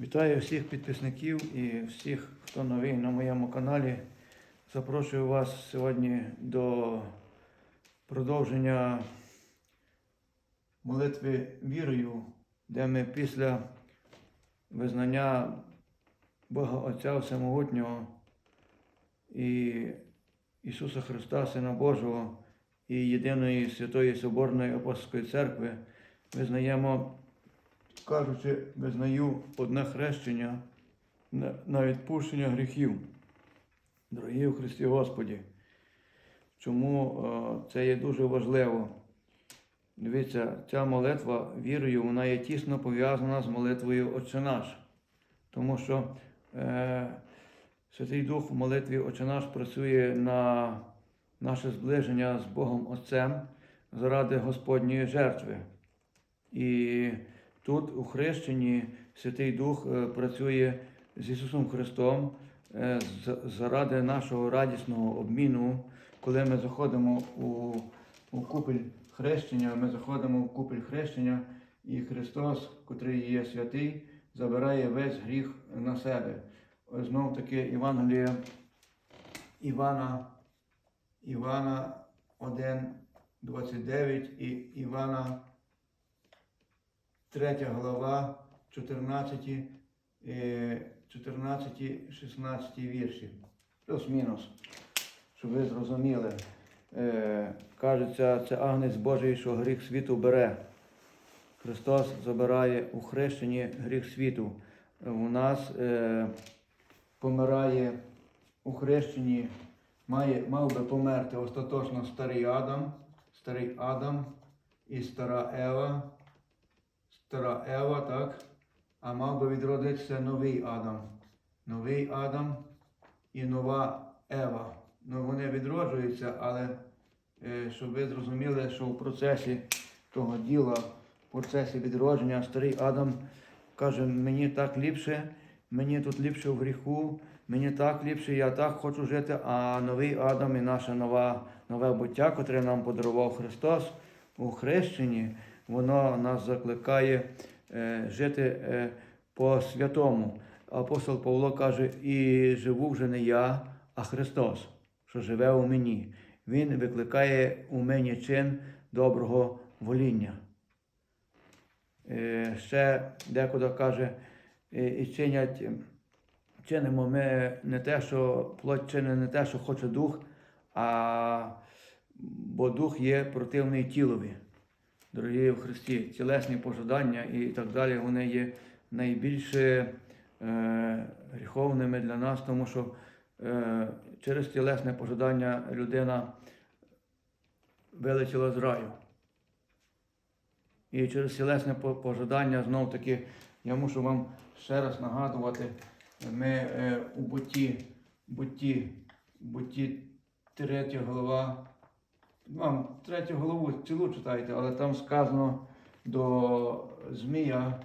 Вітаю всіх підписників і всіх, хто новий на моєму каналі. Запрошую вас сьогодні до продовження молитви вірою, де ми після визнання Бога Отця Всемогутнього і Ісуса Христа, Сина Божого і Єдиної Святої Соборної Апостольської Церкви визнаємо кажучи, визнаю одне хрещення на- відпущення гріхів. Дорогі у Христі Господі, чому е, це є дуже важливо? Дивіться, ця молитва вірою, вона є тісно пов'язана з молитвою Отче наш. Тому що е, Святий Дух в молитві Отче наш працює на наше зближення з Богом Отцем заради Господньої жертви. І Тут у хрещенні Святий Дух е, працює з Ісусом Христом е, заради нашого радісного обміну, коли ми заходимо у, у купель хрещення, ми заходимо в купель хрещення, і Христос, котрий є святий, забирає весь гріх на себе. Знов таки Євангелія Івана, Івана 1, 29 і Івана 3 глава, 14, е, 14, 16 вірші. Плюс-мінус, щоб ви зрозуміли. Е, Кажеться, це агнець Божий, що гріх світу бере. Христос забирає у хрещенні гріх світу. У нас е, помирає у хрещенні, має, мав би померти остаточно старий Адам, старий Адам і стара Ева стара Ева, так? А мав би відродитися новий Адам. Новий Адам і нова Ева. Ну, вони відроджуються, але е, щоб ви зрозуміли, що в процесі того діла, в процесі відродження, старий Адам каже, мені так ліпше, мені тут ліпше в гріху, мені так ліпше, я так хочу жити, а новий Адам і наше нове буття, котре нам подарував Христос у хрещенні, воно нас закликає е, жити е, по святому. Апостол Павло каже, і живу вже не я, а Христос, що живе у мені. Він викликає у мені чин доброго воління. Е, ще декуди каже, і чинять, чинимо ми не те, що плоть чинить не те, що хоче дух, а бо дух є противний тілові. Дорогі в Христі, тілесні пожадання і так далі, вони є найбільше е, гріховними для нас, тому що е, через тілесне пожадання людина вилетіла з раю. І через тілесне по- пожадання знов таки я мушу вам ще раз нагадувати, ми е, у бутті, бутті, бутті 3 глава. Вам третю голову цілу читайте, але там сказано до Змія,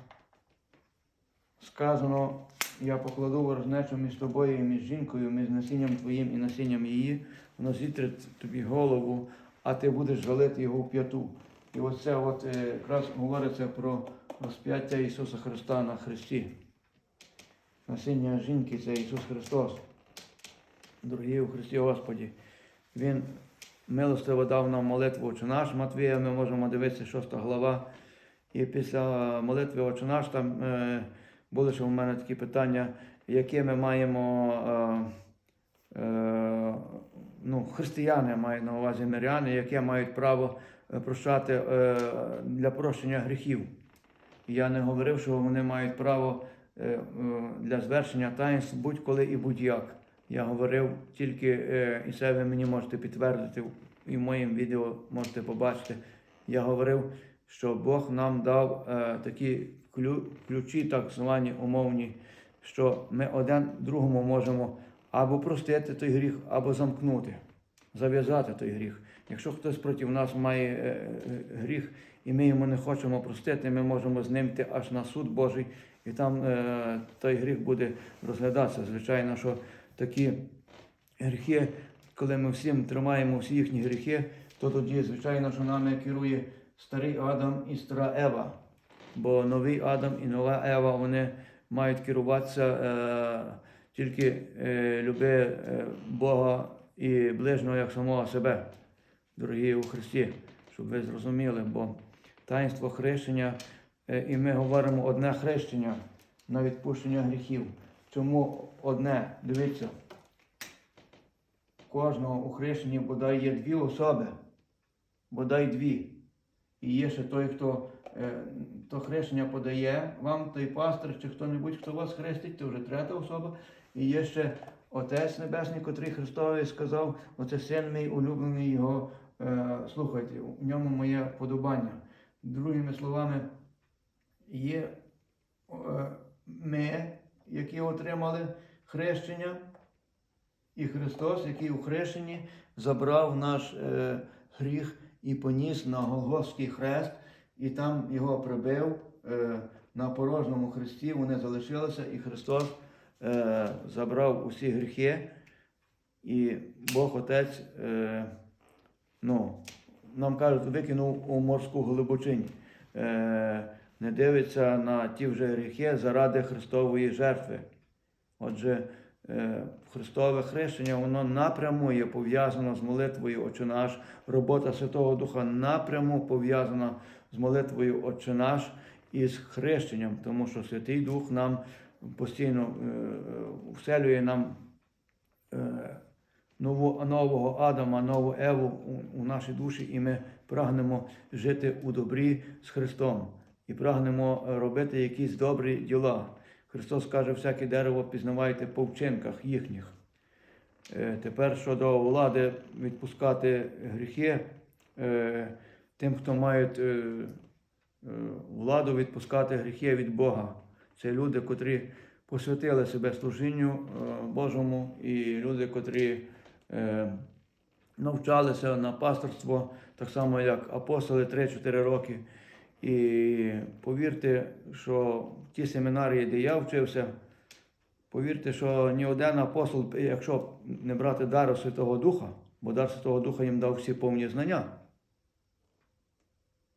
сказано, я покладу ворожнечу між тобою і між жінкою, між насінням твоїм і насінням її, воно зітре тобі голову, а ти будеш жалити його в п'яту. І оце от е, якраз говориться про розп'яття Ісуса Христа на Христі. Насіння жінки це Ісус Христос. Дорогі у Христі Господі, Він милостиво дав нам молитву Отче наш Матвія, ми можемо дивитися 6 глава. І після молитви Отче наш там е, були ще у мене такі питання, які ми маємо, е, е, ну, християни мають на увазі миряни, яке мають право е, прощати е, для прощення гріхів. Я не говорив, що вони мають право е, е, для звершення таїнств будь-коли і будь-як. Я говорив тільки, е, і це ви мені можете підтвердити, і в моїм відео можете побачити. Я говорив, що Бог нам дав е, такі ключі, так звані умовні, що ми один другому можемо або простити той гріх, або замкнути, зав'язати той гріх. Якщо хтось проти нас має е, гріх, і ми йому не хочемо простити, ми можемо з ним йти аж на суд Божий, і там той гріх буде розглядатися. Звичайно, що такі гріхи, коли ми всім тримаємо всі їхні гріхи, то тоді, звичайно, що нами керує старий Адам і стара Ева. Бо новий Адам і нова Ева, вони мають керуватися е, тільки е, люби е, Бога і ближнього як самого себе, дорогі у Христі, щоб ви зрозуміли, бо таїнство хрещення, е, і ми говоримо одне хрещення на відпущення гріхів. Чому одне? Дивіться, кожного у хрещенні бодай є дві особи, бодай дві. І є ще той, хто е, то хрещення подає вам, той пастор чи хто-небудь, хто вас хрестить, це вже третя особа. І є ще Отець Небесний, котрий Христові сказав, оце син мій улюблений його, е, слухайте, у ньому моє подобання. Другими словами, є е, ми, які отримали хрещення, і Христос, який у хрещенні забрав наш е, гріх і поніс на Голгофський хрест, і там його прибив е, на порожньому хресті. Вони залишилися, і Христос е, забрав усі гріхи, і Бог Отець, е, ну, нам кажуть, викинув у морську глибочинь. Е, не дивиться на ті вже гріхи заради Христової жертви. Отже, е, Христове хрещення, воно напряму є пов'язано з молитвою Отче наш. Робота Святого Духа напряму пов'язана з молитвою Отче наш і з хрещенням, тому що Святий Дух нам постійно е, вселює нам е, нову, нового Адама, нову Еву у, нашій душі, і ми прагнемо жити у добрі з Христом і прагнемо робити якісь добрі діла. Христос каже, всяке дерево пізнавайте по вчинках їхніх. Е, Тепер щодо влади відпускати гріхи е, тим, хто мають е, владу відпускати гріхи від Бога. Це люди, котрі посвятили себе служінню Божому, і люди, котрі навчалися на пасторство, так само як апостоли 3-4 роки. І повірте, що ті семінарії, де я вчився, повірте, що ні один апостол, якщо не брати дару Святого Духа, бо дар Святого Духа їм дав всі повні знання.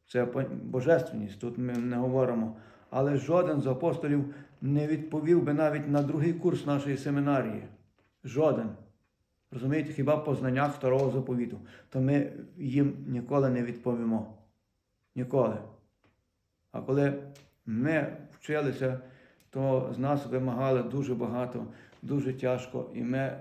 Це божественність, тут ми не говоримо. Але жоден з апостолів не відповів би навіть на другий курс нашої семінарії. Жоден. Розумієте, хіба по знаннях второго заповіту, то ми їм ніколи не відповімо. Ніколи. Коли ми вчилися, то з нас вимагали дуже багато, дуже тяжко, і ми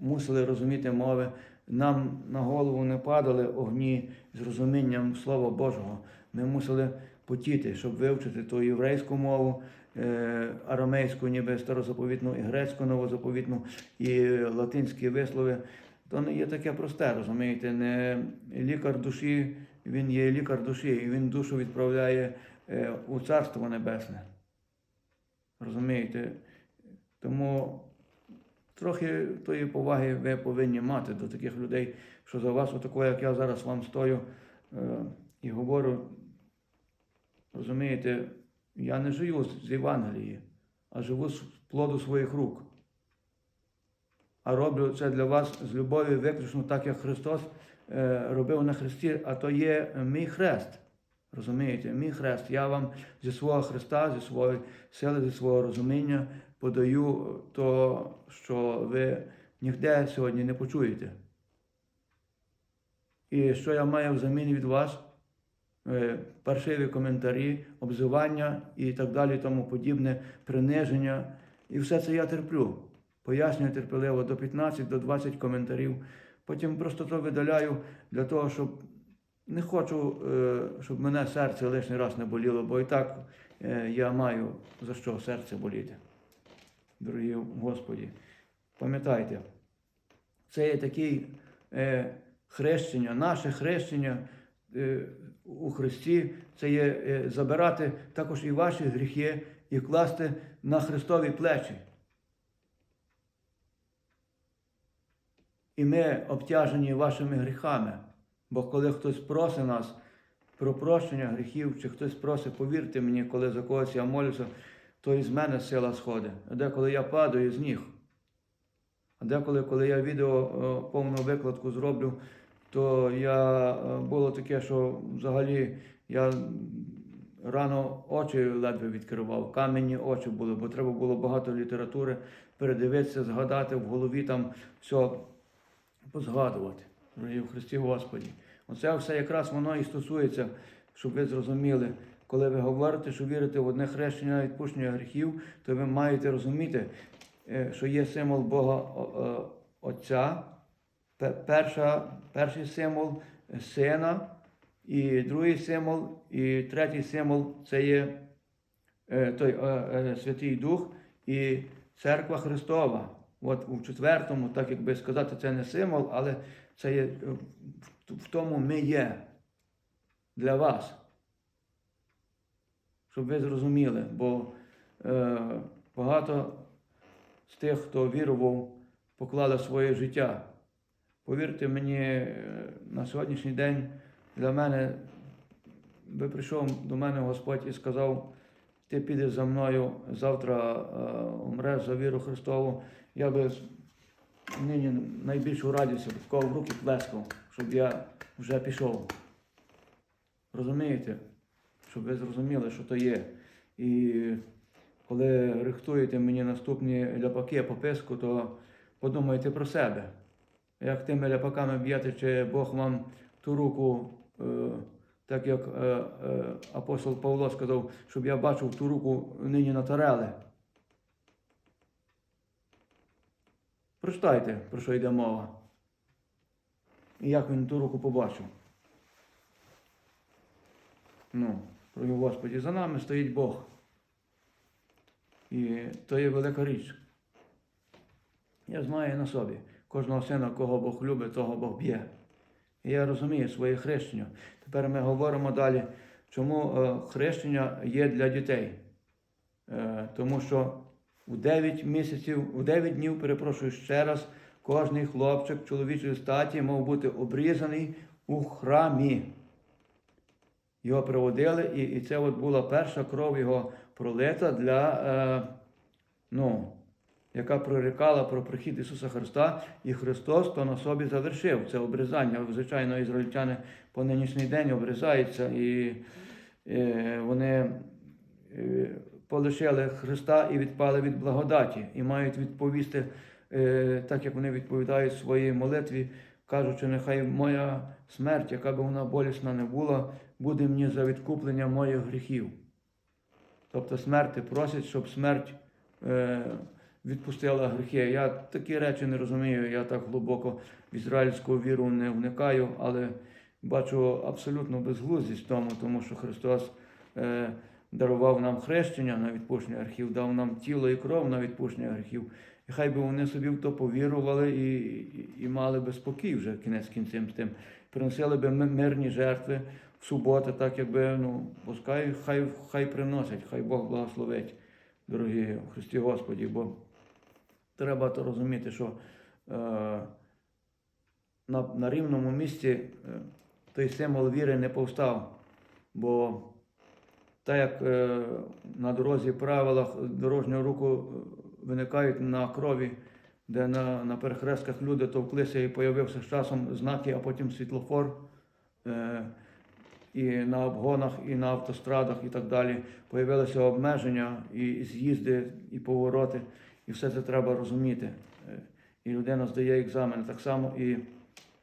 мусили розуміти мови. Нам на голову не падали огні з розумінням Слова Божого. Ми мусили потіти, щоб вивчити ту єврейську мову, е, арамейську, ніби старозаповітну, і грецьку новозаповітну, і латинські вислови. То не є таке просте, розумієте, не лікар душі, він є лікар душі, і він душу відправляє у Царство Небесне. Розумієте? Тому трохи тої поваги ви повинні мати до таких людей, що за вас, отако, як я зараз вам стою е, і говорю, розумієте, я не живу з з Євангелії, а живу з плоду своїх рук. А роблю це для вас з любові виключно так, як Христос е, робив на Христі, а то є мій хрест. Розумієте, мій хрест. Я вам зі свого Христа, зі своєї сили, зі свого розуміння подаю то, що ви ніде сьогодні не почуєте. І що я маю взамін від вас? Е, Паршиві коментарі, обзивання і так далі, тому подібне, приниження. І все це я терплю. Пояснюю терпеливо до 15, до 20 коментарів. Потім просто то видаляю для того, щоб не хочу, е, щоб мене серце лишній раз не боліло, бо і так е, я маю за що серце боліти. Дорогі Господі, пам'ятайте, це є таке е, хрещення, наше хрещення у Христі, це є забирати також і ваші гріхи і класти на Христові плечі. І ми обтяжені вашими гріхами. Бо коли хтось просить нас про прощення гріхів, чи хтось просить, повірте мені, коли за когось я молюся, то із мене сила сходить. А деколи я падаю з ніг. А деколи, коли я відео е, повну викладку зроблю, то я е, було таке, що взагалі я рано очі ледве відкривав, кам'яні очі були, бо треба було багато літератури передивитися, згадати в голові там все позгадувати. Дорогі в Христі Господі. Оце все якраз воно і стосується, щоб ви зрозуміли, коли ви говорите, що вірите в одне хрещення відпущення гріхів, то ви маєте розуміти, е, що є символ Бога е, Отця, перша, перший символ Сина, і другий символ, і третій символ це є е, той Святий Дух і Церква Христова. От у четвертому, так як би сказати, це не символ, але це є е, в- тому ми є для вас. Щоб ви зрозуміли, бо е, багато з тих, хто вірував, поклали своє життя. Повірте мені, е, на сьогоднішній день для мене би прийшов до мене Господь і сказав, ти підеш за мною завтра е, умреш за віру Христову. Я би нині найбільшу радість в руки плескав, щоб я вже пішов. Розумієте? Щоб ви зрозуміли, що то є. І коли рихтуєте мені наступні ляпаки по писку, то подумайте про себе. Як тими ляпаками б'єте, чи Бог вам ту руку, е, так як е, е, апостол Павло сказав, щоб я бачив ту руку нині натарели. Прочитайте, про що йде мова. І як він ту руку побачив. Ну, про Господі, за нами стоїть Бог. І то є велика річ. Я знаю на собі. Кожного сина, кого Бог любить, того Бог б'є. І я розумію своє хрещення. Тепер ми говоримо далі, чому е, хрещення є для дітей. Е, тому що у 9 місяців, у 9 днів, перепрошую ще раз, кожний хлопчик чоловічої статі мав бути обрізаний у храмі. Його приводили, і, і це от була перша кров його пролита для, е, ну, яка прорікала про прихід Ісуса Христа, і Христос то на собі завершив це обрізання. Звичайно, ізраїльтяни по нинішній день обрізаються, і е, вони е, полишили Христа і відпали від благодаті, і мають відповісти, е, так як вони відповідають своїй молитві, кажучи, нехай моя смерть, яка би вона болісна не була, буде мені за відкуплення моїх гріхів. Тобто смерти просять, щоб смерть е, відпустила гріхи. Я такі речі не розумію, я так глибоко в ізраїльську віру не вникаю, але бачу абсолютно безглуздість в тому, тому що Христос е, дарував нам хрещення на відпущення гріхів, дав нам тіло і кров на відпущення гріхів. І хай би вони собі в то повірували і, і, і мали би спокій вже кінець кінцем з тим. Приносили би ми- мирні жертви в суботи, так якби, ну, пускай, хай, хай приносять, хай Бог благословить, дорогі в Христі Господі, бо треба то розуміти, що е, на, на рівному місці е, той символ віри не повстав, бо так як е, на дорозі правилах дорожнього руху е, виникають на крові, де на, на перехрестках люди товклися і появився з часом знаки, а потім світлофор. Е, і на обгонах, і на автострадах, і так далі. Появилися обмеження, і з'їзди, і повороти, і все це треба розуміти. І людина здає екзамен. Так само і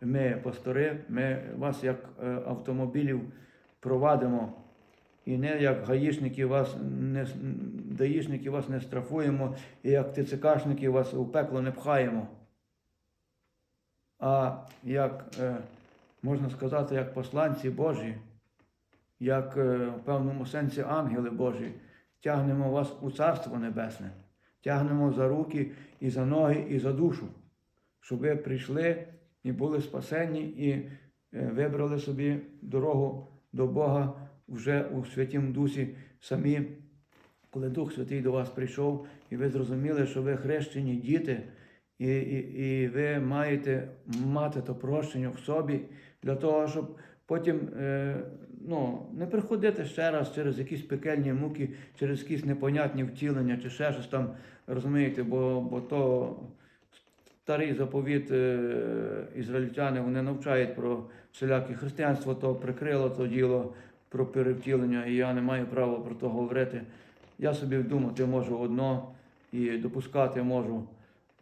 ми, пастори, ми вас як автомобілів провадимо. І не як гаїшники вас не даїшники вас не штрафуємо, і як ТЦКшники вас у пекло не пхаємо. А як е, можна сказати, як посланці Божі, як е, в певному сенсі ангели Божі, тягнемо вас у Царство Небесне, тягнемо за руки і за ноги, і за душу, щоб ви прийшли і були спасені, і е, вибрали собі дорогу до Бога вже у Святім Дусі самі, коли Дух Святий до вас прийшов, і ви зрозуміли, що ви хрещені діти, і, і, і ви маєте мати то прощення в собі для того, щоб потім е, ну, не приходити ще раз через якісь пекельні муки, через якісь непонятні втілення чи ще щось там, розумієте, бо, бо то старий заповіт е, ізраїльтяни вони навчають про всіляке християнство, то прикрило то діло про перевтілення, і я не маю права про то говорити. Я собі думати можу одно і допускати можу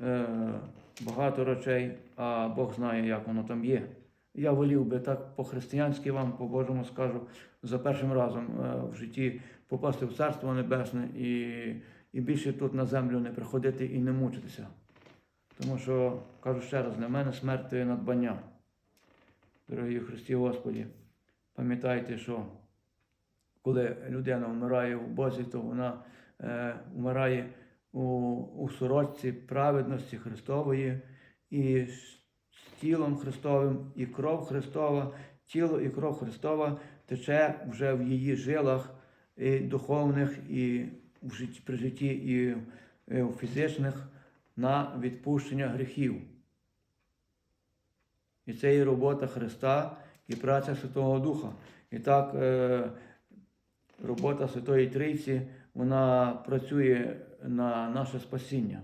е, багато речей, а Бог знає, як воно там є. Я волів би так по-християнськи вам, по-божому скажу, за першим разом е, в житті попасти в Царство Небесне і, і більше тут на землю не приходити і не мучитися. Тому що, кажу ще раз, для мене смерть надбання. Дорогі Христі Господі, пам'ятайте, що коли людина вмирає в Бозі, то вона е, вмирає у, у сорочці праведності Христової і з тілом Христовим, і кров Христова, тіло і кров Христова тече вже в її жилах і духовних, і в житті, при житті, і е, у фізичних на відпущення гріхів. І це є робота Христа і праця Святого Духа. І так, е, робота Святої Трійці, вона працює на наше спасіння.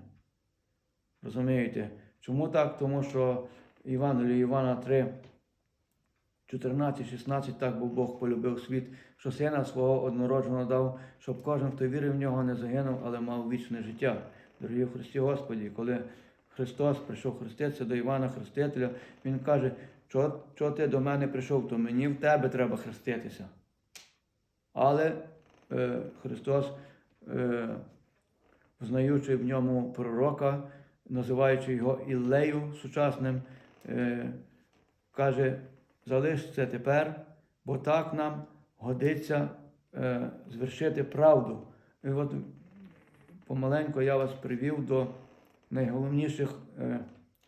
Розумієте? Чому так? Тому що Євангеліє Івана 3, 14, 16, так бо Бог полюбив світ, що сина свого однородженого дав, щоб кожен, хто вірив в нього, не загинув, але мав вічне життя. Дорогі Христі Господі, коли Христос прийшов хреститися до Івана Хрестителя, Він каже, що ти до мене прийшов, то мені в тебе треба хреститися. Але е, Христос, е, знаючи в ньому пророка, називаючи його Іллею сучасним, е, каже, залиш це тепер, бо так нам годиться е, звершити правду. І от помаленьку я вас привів до найголовніших е,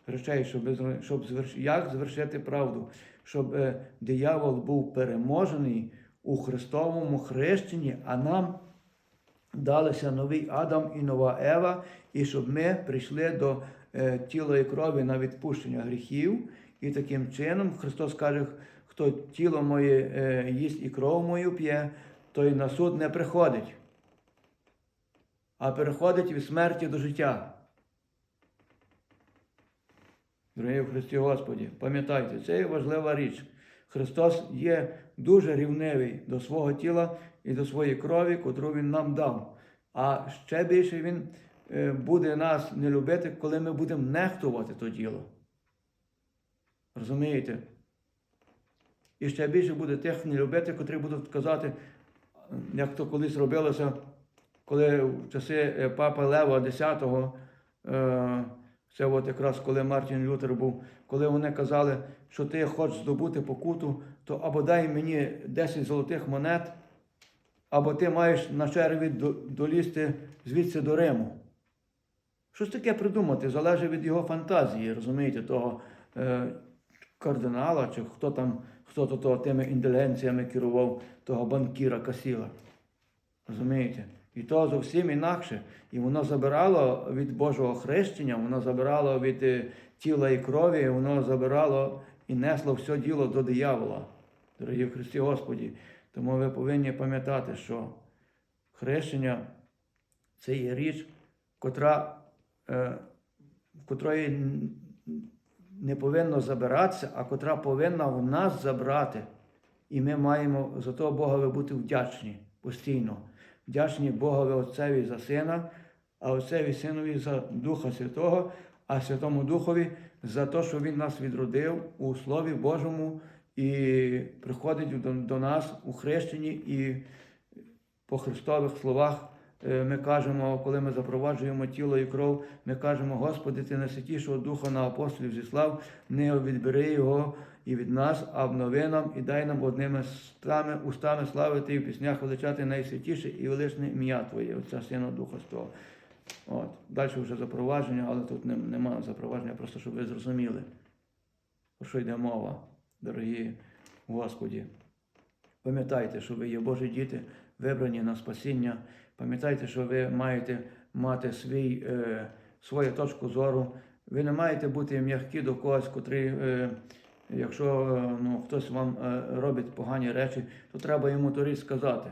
речей, щоб, щоб зверш... як звершити правду, щоб е, диявол був переможений у Христовому хрещенні, а нам далися новий Адам і нова Ева, і щоб ми прийшли до е, тіла і крові на відпущення гріхів. І таким чином Христос каже, хто тіло моє е, їсть і кров мою п'є, той на суд не приходить, а переходить від смерті до життя. Дорогі в Христі Господі, пам'ятайте, це є важлива річ. Христос є дуже рівневий до свого тіла і до своєї крові, котру Він нам дав. А ще більше Він е, буде нас не любити, коли ми будемо нехтувати то діло. Розумієте? І ще більше буде тих не любити, котрі будуть казати, як то колись робилося, коли в часи е, Папи Лева X, це от якраз коли Мартін Лютер був, коли вони казали, що ти хочеш здобути покуту, то або дай мені 10 золотих монет, або ти маєш на черві долізти звідси до Риму. Щось таке придумати, залежить від його фантазії, розумієте, того е, кардинала, чи хто там, хто то, тими індулгенціями керував, того банкіра Касіла. Розумієте? І то зовсім інакше. І воно забирало від Божого хрещення, воно забирало від е, тіла і крові, воно забирало і несло все діло до диявола. Дорогі в Христі Господі. Тому ви повинні пам'ятати, що хрещення це є річ, котра, е, котрої не повинно забиратися, а котра повинна в нас забрати. І ми маємо за того Богові бути вдячні постійно. Вдячні Богові Отцеві за Сина, а Отцеві Синові за Духа Святого, а Святому Духові за те, що Він нас відродив у Слові Божому і приходить до, нас у хрещенні. І по Христових словах е, ми кажемо, коли ми запроваджуємо тіло і кров, ми кажемо, Господи, Ти найсвятішого Духа на апостолів зіслав, не відбери його і від нас, а обнови нам і дай нам одними устами, устами славити і в піснях величати найсвятіше і величне ім'я Твоє, Отця Сина Духа Святого. От. Далі вже запровадження, але тут нем- немає запровадження, просто щоб ви зрозуміли, про що йде мова, дорогі Господі. Пам'ятайте, що ви є Божі діти, вибрані на спасіння. Пам'ятайте, що ви маєте мати свій, е, свою точку зору. Ви не маєте бути м'які до когось, котрий, е, якщо е, ну, хтось вам е, робить погані речі, то треба йому то річ сказати.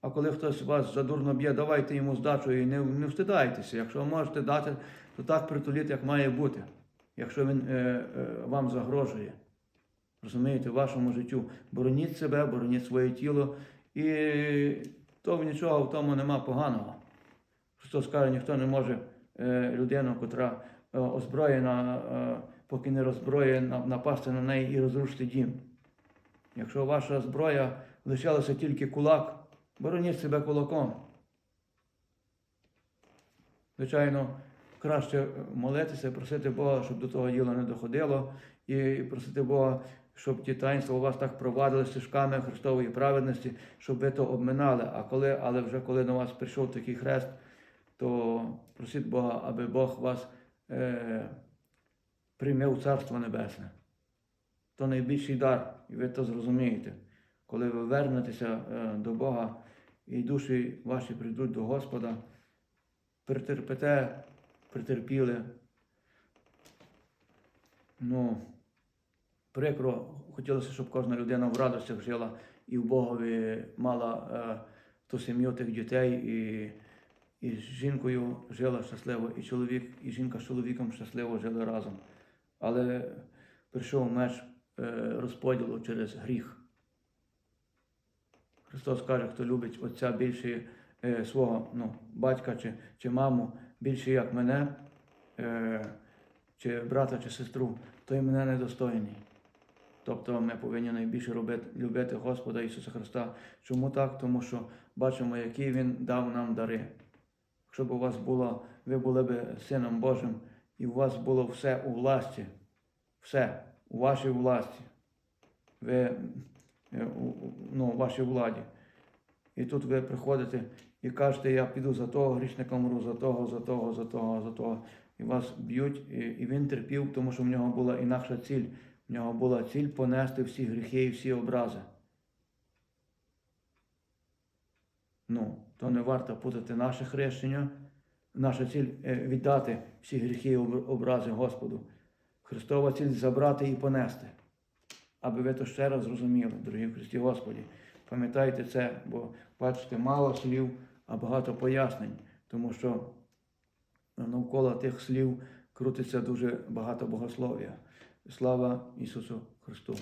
А коли хтось вас задурно б'є, давайте йому здачу і не, не встидайтеся. Якщо можете дати, то так притуліть, як має бути, якщо він е, е, вам загрожує. Розумієте, вашому життю. Бороніть себе, бороніть своє тіло. І то нічого в тому нема поганого. Христос каже, ніхто не може е, людину, котра е, озброєна, е, поки не роззброє, напасти на неї і розрушити дім. Якщо ваша зброя лишалася тільки кулак, бороніть себе кулаком. Звичайно, краще молитися, просити Бога, щоб до того діла не доходило, і просити Бога, щоб ті таїнства у вас так провадили стежками Христової праведності, щоб ви то обминали. А коли, але вже коли на вас прийшов такий хрест, то просіть Бога, аби Бог вас е, прийняв у Царство Небесне. То найбільший дар, і ви то зрозумієте. Коли ви вернетеся е, до Бога і душі ваші прийдуть до Господа, претерпите, претерпіли. Ну, прикро, хотілося, щоб кожна людина в радостях жила і в Богові мала е, ту сім'ю тих дітей, і, і з жінкою жила щасливо, і чоловік, і жінка з чоловіком щасливо жили разом. Але прийшов меч е, розподілу через гріх. Христос каже, хто любить Отця більше е, свого ну, батька чи, чи маму, більше як мене, е, чи брата, чи сестру, той мене недостойний. Тобто ми повинні найбільше робити, любити Господа Ісуса Христа. Чому так? Тому що бачимо, які Він дав нам дари. Якщо б у вас було, ви були б Сином Божим, і у вас було все у власті, все у вашій власті. Ви е, ну, у вашій владі. І тут ви приходите і кажете, я піду за того, грішника мру, за того, за того, за того, за того. І вас б'ють, і, і він терпів, тому що в нього була інакша ціль. В нього була ціль понести всі гріхи і всі образи. Ну, то не варто путати наше хрещення, наша ціль е, віддати всі гріхи і образи Господу. Христова ціль забрати і понести. Аби ви то ще раз зрозуміли, дорогі в Христі Господі. Пам'ятайте це, бо бачите, мало слів, а багато пояснень, тому що навколо тих слів крутиться дуже багато богослов'я. Слава Ісусу Христу!